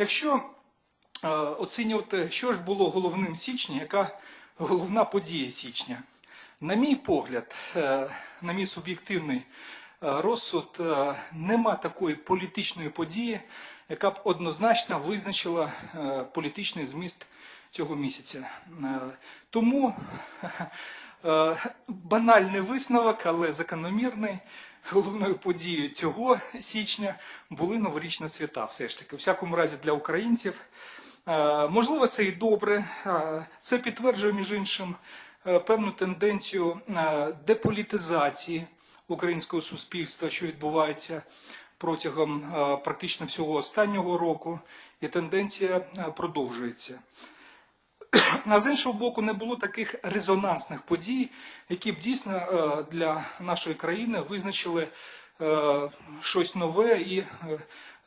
Якщо е, оцінювати, що ж було головним січня, яка головна подія січня, на мій погляд, е, на мій суб'єктивний е, розсуд, нема такої політичної події, яка б однозначно визначила політичний зміст цього місяця. Тому банальний висновок, але закономірний. Головною подією цього січня були новорічні свята. Все ж таки, у всякому разі для українців. Е, Можливо, це і добре. Е, Це підтверджує, між іншим, е, певну тенденцію деполітизації українського суспільства, що відбувається протягом практично всього останнього року, і тенденція продовжується. А з іншого боку, не було таких резонансних подій, які б дійсно е, для нашої країни визначили е, щось нове і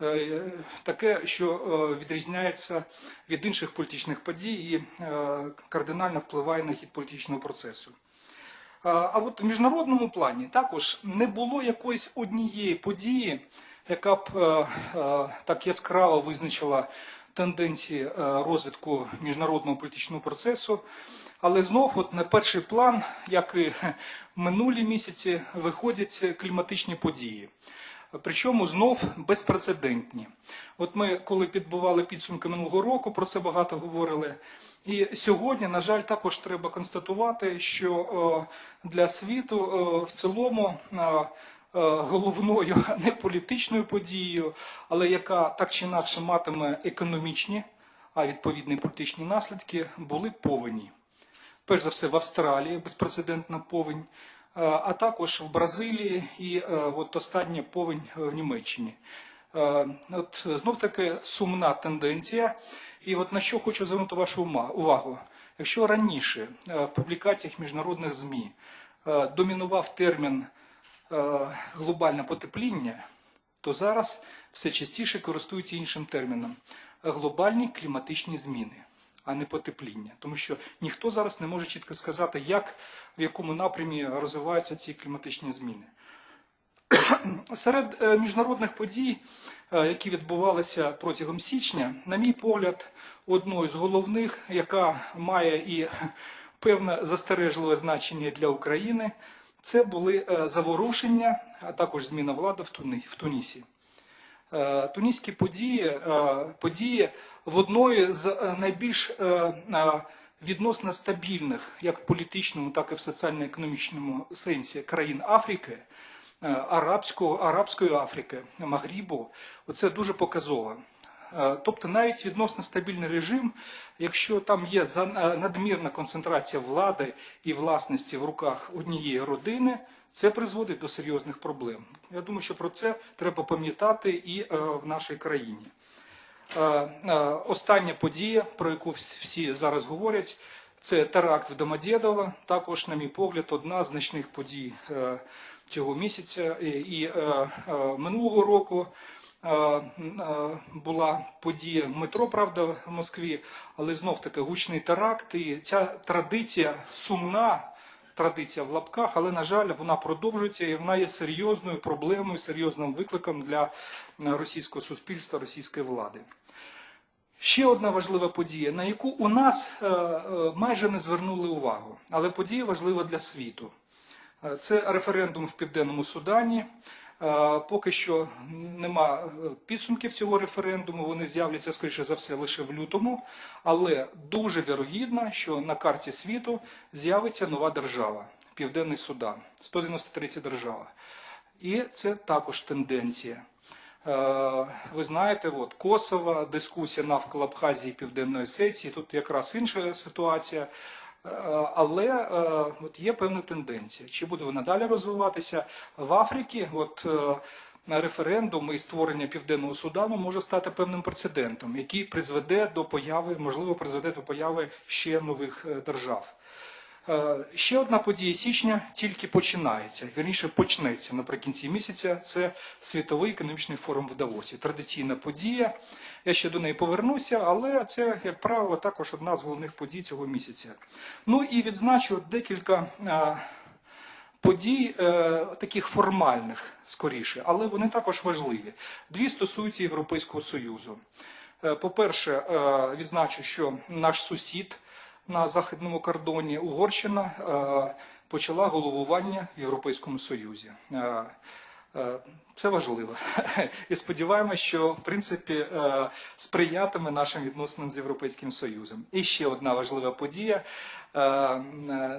е, таке, що відрізняється від інших політичних подій і кардинально впливає на хід політичного процесу. А от в міжнародному плані також не було якоїсь однієї події, яка б так яскраво визначила тенденції е, розвитку міжнародного політичного процесу. Але знов, от на перший план, як і минулі місяці, виходять кліматичні події. Причому знов безпрецедентні. От ми, коли підбивали підсумки минулого року, про це багато говорили. І сьогодні, на жаль, також треба констатувати, що е, для світу е, в цілому е, головною не політичною подією, але яка так чи інакше матиме економічні, а відповідні політичні наслідки, були повені перш за все в Австралії безпрецедентна повінь, е, а також в Бразилії і е, от остання повінь в Німеччині. От знов таки сумна тенденція. І от на що хочу звернути вашу увагу. Якщо раніше в публікаціях міжнародних ЗМІ домінував термін глобальне потепління, то зараз все частіше користуються іншим терміном глобальні кліматичні зміни, а не потепління. Тому що ніхто зараз не може чітко сказати, як в якому напрямі розвиваються ці кліматичні зміни. Серед е, міжнародних подій, е, які відбувалися протягом січня, на мій погляд, одною з головних, яка має і певне застережливе значення для України, це були е, заворушення, а також зміна влади в Тунісі. Е, Туніські події, е, події в одної з найбільш відносно стабільних, як в політичному, так і в соціально-економічному сенсі країн Африки, арабського, арабської Африки, Магрібу, оце дуже показово. Е, Тобто навіть відносно стабільний режим, якщо там є е, надмірна концентрація влади і власності в руках однієї родини, це призводить до серйозних проблем. Я думаю, що про це треба пам'ятати і е, в нашій країні. Остання подія, про яку всі зараз говорять, це теракт в Домодєдово. Також, на мій погляд, одна з значних подій цього місяця. І, минулого року була подія метро, правда, в Москві, але знов таки гучний теракт. І ця традиція сумна. Традиція в лапках, але на жаль, вона продовжується і вона є серйозною проблемою, серйозним викликом для е, російського суспільства, російської влади. Ще одна важлива подія, на яку у нас е, е, майже не звернули увагу, але подія важлива для світу. Е, Це референдум в Південному Судані. Поки що нема е, підсумків цього референдуму, вони з'являться, скоріше за все, лише в лютому. Але дуже вірогідно, що на карті світу з'явиться нова держава Південний Судан, 193 держава. І це також тенденція. Е, Ви знаєте, от Косово, дискусія навколо Абхазії і Південної Осетії, тут якраз інша ситуація. Е, Але е, от є певна тенденція. Чи буде вона далі розвиватися в Африці? От е, референдум і створення Південного Судану може стати певним прецедентом, який призведе до появи, можливо, призведе до появи ще нових держав. Е, Ще одна подія січня тільки починається, вірніше почнеться наприкінці місяця. Це світовий економічний форум в Давосі. Традиційна подія. Я ще до неї повернуся, але це, як правило, також одна з головних подій цього місяця. Ну і відзначу декілька е, подій, е, таких формальних скоріше, але вони також важливі. Дві стосуються Європейського Союзу. По-перше, відзначу, що наш сусід на західному кордоні Угорщина е, почала головування в Європейському Союзі. Е, е, Це важливо. І сподіваємося, що в принципі сприятиме нашим відносинам з Європейським Союзом. І ще одна важлива подія. Е, е,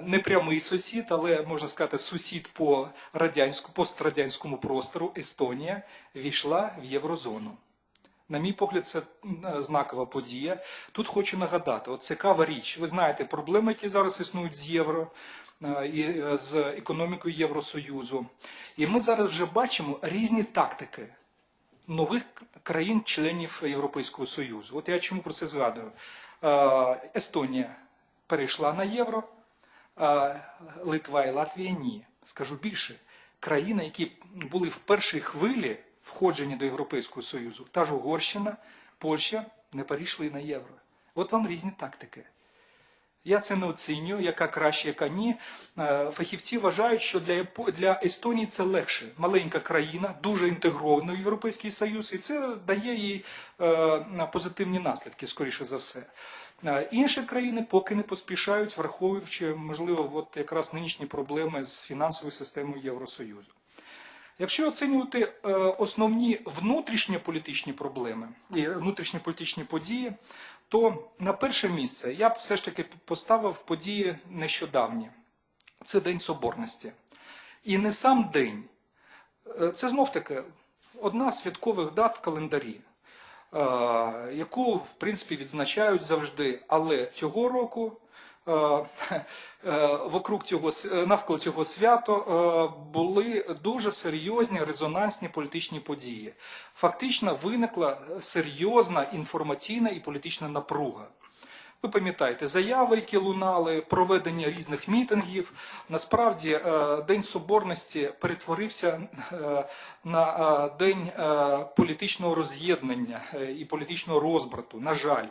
Непрямий сусід, але можна сказати, сусід по радянську, пострадянському простору Естонія війшла в єврозону. На мій погляд, це е, знакова подія. Тут хочу нагадати, от цікава річ. Ви знаєте проблеми, які зараз існують з євро е, і е, з економікою Євросоюзу. І ми зараз вже бачимо різні тактики нових країн-членів Європейського Союзу. От я чому про це згадую. Естонія перейшла на євро, Литва і Латвія ні. Скажу більше, країни, які були в першій хвилі входження до Європейського Союзу, та ж Угорщина, Польща, не перейшли на євро. От вам різні тактики. Я це не оцінюю, яка краще, яка ні. Е, Фахівці вважають, що для, для Естонії це легше. Маленька країна, дуже інтегрована в Європейський Союз, і це дає їй е, позитивні наслідки, скоріше за все. Е, Інші країни поки не поспішають, враховуючи, можливо, от якраз нинішні проблеми з фінансовою системою Євросоюзу. Якщо оцінювати е, основні внутрішньополітичні проблеми і внутрішньополітичні події, то на перше місце я б все ж таки поставив події нещодавні. Це День Соборності. І не сам день. Е, Це знов таки одна з святкових дат в календарі, е, яку, в принципі, відзначають завжди. Але цього року вокруг цього, е, навколо цього свято е, були дуже серйозні резонансні політичні події. Фактично виникла серйозна інформаційна і політична напруга. Ви пам'ятаєте, заяви, які лунали, проведення різних мітингів. Насправді е, День Соборності перетворився е, на е, день е, політичного роз'єднання е, і політичного розбрату. На жаль.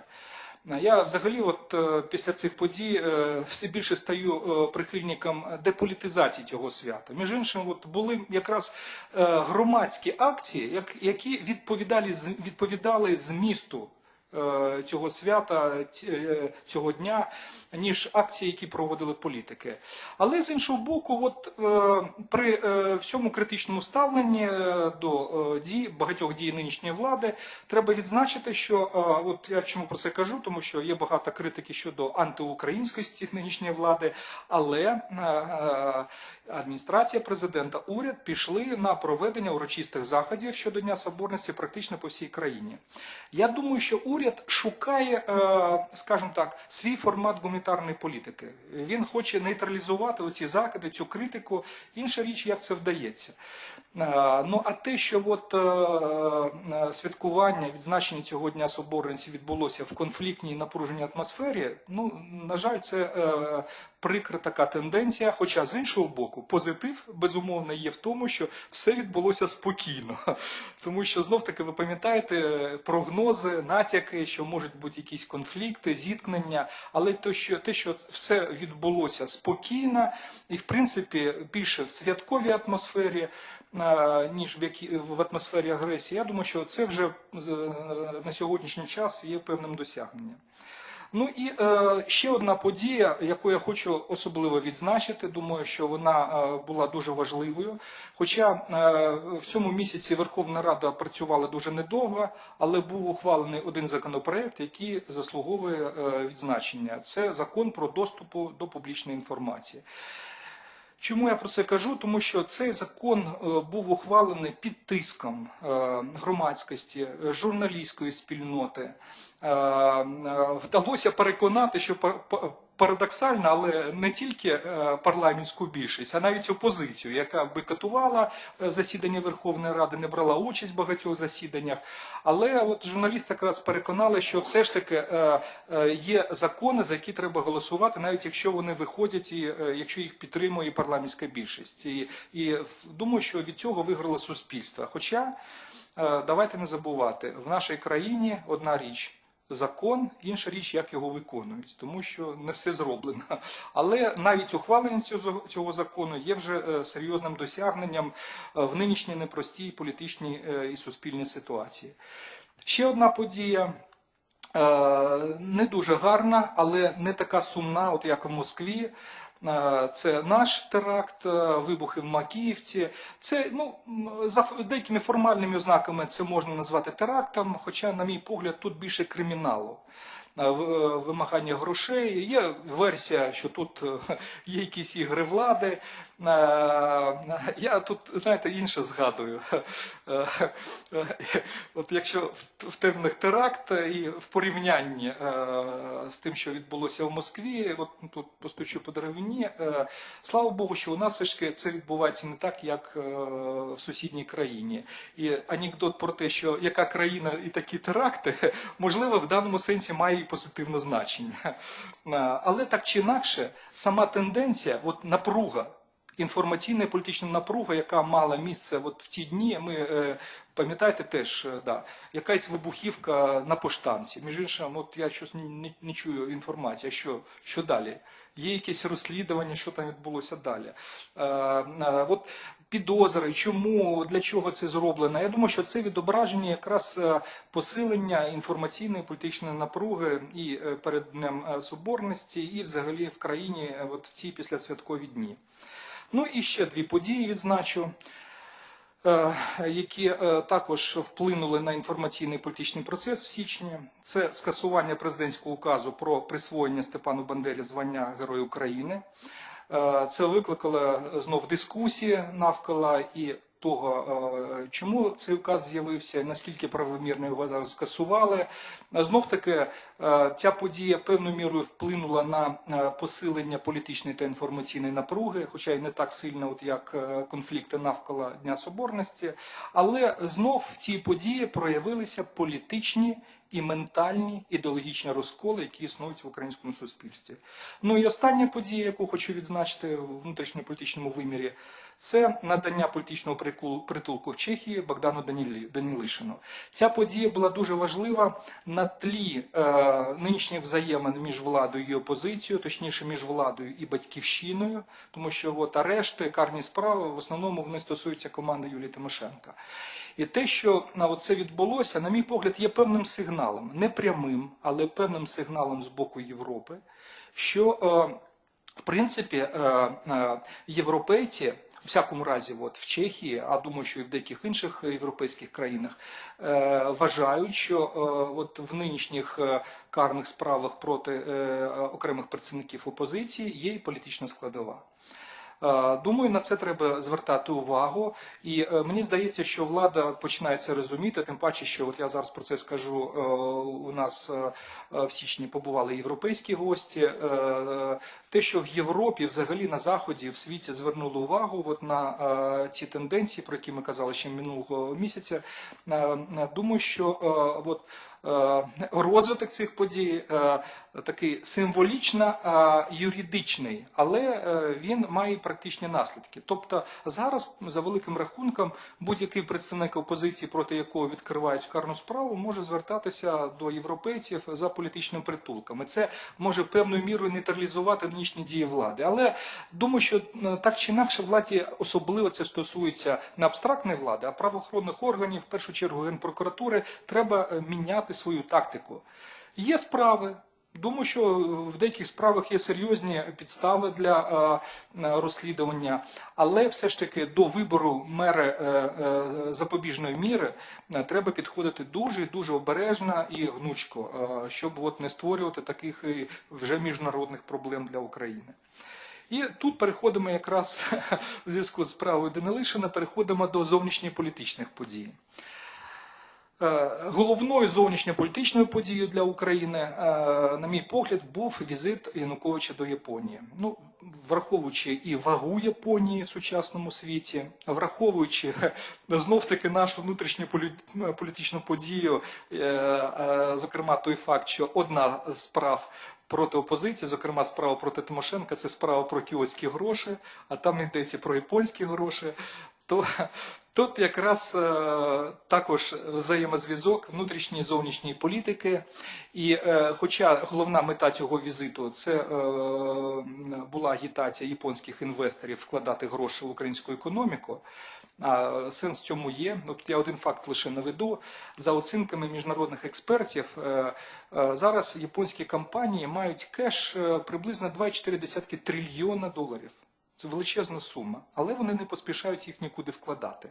Я взагалі, от е, після цих подій е, все більше стаю е, прихильником деполітизації цього свята. Між іншим, от були якраз е, громадські акції, які відповідали відповідали змісту е, цього свята, е, цього дня, ніж акції, які проводили політики. Але з іншого боку, от е, при е, всьому критичному ставленні е, до дій багатьох дій нинішньої влади треба відзначити, що от я чому про це кажу, тому що є багато критики щодо антиукраїнськості нинішньої влади, але адміністрація президента, уряд пішли на проведення урочистих заходів щодо Дня Соборності практично по всій країні. Я думаю, що уряд шукає, скажімо так, свій формат гуманітарної політики. Він хоче нейтралізувати оці закиди, цю критику. Інша річ, як це вдається. Е, Ну а те, що от, е, е, святкування, відзначення цього дня соборності відбулося в конфліктній напруженій атмосфері, ну на жаль, це прикра така тенденція. Хоча з іншого боку, позитив безумовно є в тому, що все відбулося спокійно, тому що знов таки ви пам'ятаєте прогнози, натяки, що можуть бути якісь конфлікти, зіткнення, але те, що те, що все відбулося спокійно і в принципі більше в святковій атмосфері. Ніж в які в атмосфері агресії, я думаю, що це вже е, на сьогоднішній час є певним досягненням. Ну і е, ще одна подія, яку я хочу особливо відзначити. Думаю, що вона е, була дуже важливою. Хоча е, в цьому місяці Верховна Рада працювала дуже недовго, але був ухвалений один законопроект, який заслуговує е, відзначення. Це закон про доступу до публічної інформації. Чому я про це кажу? Тому що цей закон е, був ухвалений під тиском е, громадськості, е, журналістської спільноти. Е, Вдалося переконати, що па- па- парадоксально, але не тільки е, парламентську більшість, а навіть опозицію, яка бойкотувала е, засідання Верховної Ради, не брала участь в багатьох засіданнях. Але от журналісти якраз переконали, що все ж таки є закони, за які треба голосувати, навіть якщо вони виходять і якщо їх підтримує парламентська більшість. І, і думаю, що від цього виграло суспільство. Хоча давайте не забувати, в нашій країні одна річ. Закон, інша річ, як його виконують, тому що не все зроблено. Але навіть ухвалення цього, закону є вже е, серйозним досягненням е, в нинішній непростій політичній е, і суспільній ситуації. Ще одна подія. Не дуже гарна, але не така сумна, от як в Москві. Е, Це наш теракт, е, вибухи в Макіївці. Це ну за деякими формальними ознаками це можна назвати терактом. Хоча, на мій погляд, тут більше криміналу. Е, е, Вимагання грошей. Є версія, що тут е, є якісь ігри влади. Я тут, знаєте, інше згадую. От якщо в- термінах теракт і в порівнянні з тим, що відбулося в Москві, от тут постучу по деревині, е, слава Богу, що у нас все ж таки це відбувається не так, як в сусідній країні. І анекдот про те, що яка країна і такі теракти, можливо, в даному сенсі має і позитивне значення. Але так чи інакше, сама тенденція, от напруга. Інформаційна і політична напруга, яка мала місце от в ті дні, ми е, пам'ятаєте теж, е, да, якась вибухівка на поштамці. Між іншим, от я щось не, не чую інформації, що, що далі? Є якесь розслідування, що там відбулося далі. Е, е, от підозри, чому, для чого це зроблено? Я думаю, що це відображення якраз е, посилення інформаційної політичної напруги і е, перед Днем е, Соборності, і взагалі в країні от в ці післясвяткові дні. Ну і ще дві події відзначу, які також вплинули на інформаційний політичний процес в січні. Це скасування президентського указу про присвоєння Степану Бандері звання Героя України. Е, Це викликало знов дискусії навколо і того, е, чому цей указ з'явився, наскільки правомірно його зараз скасували. Знов таки, е, ця подія певною мірою вплинула на посилення політичної та інформаційної напруги, хоча й не так сильно, от як конфлікти навколо Дня Соборності. Але знов в цій події проявилися політичні і ментальні ідеологічні розколи, які існують в українському суспільстві. Ну і остання подія, яку хочу відзначити в внутрішньополітичному вимірі, це надання політичного притулку в Чехії Богдану Данілишину. Ця подія була дуже важлива на тлі е, нинішніх взаємин між владою і опозицією, точніше між владою і батьківщиною, тому що от арешти, карні справи в основному вони стосуються команди Юлії Тимошенка. І те, що на це відбулося, на мій погляд, є певним сигналом, не прямим, але певним сигналом з боку Європи, що е, в принципі е, е, європейці. Всякому разі, от в Чехії, а думаю, що і в деяких інших європейських країнах е, вважають, що е, от в нинішніх е, карних справах проти окремих працівників опозиції є і політична складова. Е, Думаю, на це треба звертати увагу, і е, мені здається, що влада починає це розуміти. Тим паче, що от я зараз про це скажу. е, У нас в січні побували європейські гості. Те, що в Європі, взагалі на заході, в світі звернули увагу от на ці тенденції, про які ми казали ще минулого місяця. Думаю, що от розвиток цих подій е, такий символічно е, юридичний, але е, він має практичні наслідки. Тобто зараз, за великим рахунком, будь-який представник опозиції, проти якого відкривають карну справу, може звертатися до європейців за політичним притулком. І це може певною мірою нейтралізувати нинішні дії влади. Але думаю, що е, так чи інакше владі особливо це стосується не абстрактної влади, а правоохоронних органів, в першу чергу генпрокуратури, треба е, міняти свою тактику. Є справи. Думаю, що в деяких справах є серйозні підстави для е, е, розслідування, але все ж таки до вибору мери е, запобіжної міри треба підходити дуже і дуже обережно і гнучко, щоб от не створювати таких вже міжнародних проблем для України. І тут переходимо якраз в зв'язку з справою Данилишина, переходимо до зовнішньополітичних подій. Е, Головною зовнішньополітичною подією для України, е, на мій погляд, був візит Януковича до Японії. Ну, враховуючи і вагу Японії в сучасному світі, враховуючи знов таки нашу внутрішню полі- політичну подію, е, зокрема той факт, що одна з справ проти опозиції, зокрема справа проти Тимошенка, це справа про кіотські гроші, а там йдеться про японські гроші. То тут якраз е, також взаємозв'язок внутрішньої зовнішньої політики. І е, хоча головна мета цього візиту це е, була агітація японських інвесторів вкладати гроші в українську економіку, А, Сенс цьому є. От я один факт лише наведу. За оцінками міжнародних експертів, зараз японські компанії мають кеш приблизно 2,4 трильйона доларів. Це величезна сума, але вони не поспішають їх нікуди вкладати.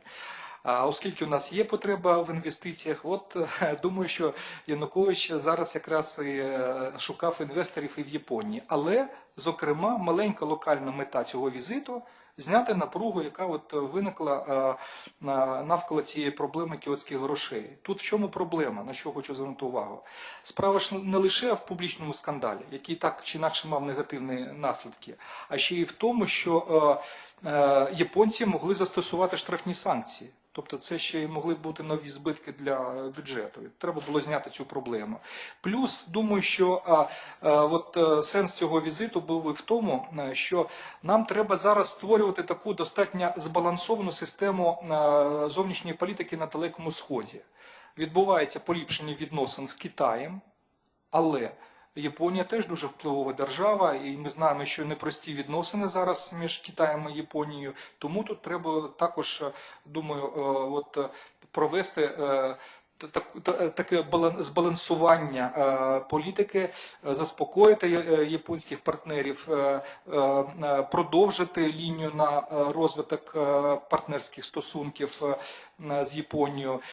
А оскільки у нас є потреба в інвестиціях, от е, думаю, що Янукович зараз якраз і е, шукав інвесторів і в Японії. Але, зокрема, маленька локальна мета цього візиту зняти напругу, яка от виникла е, навколо цієї проблеми кіотських грошей. Тут в чому проблема? На що хочу звернути увагу? Справа ж не лише в публічному скандалі, який так чи інакше мав негативні наслідки, а ще й в тому, що е, е, японці могли застосувати штрафні санкції. Тобто це ще й могли бути нові збитки для бюджету. Треба було зняти цю проблему. Плюс думаю, що а, а, от е, сенс цього візиту був і в тому, е, що нам треба зараз створювати таку достатньо збалансовану систему е, зовнішньої політики на Далекому Сході. Відбувається поліпшення відносин з Китаєм, але Японія теж дуже впливова держава, і ми знаємо, що непрості відносини зараз між Китаєм і Японією. Тому тут треба також, думаю, от провести. та- Таке балан- збалансування політики, заспокоїти японських партнерів, е, е, е, продовжити лінію на розвиток партнерських стосунків з Японією.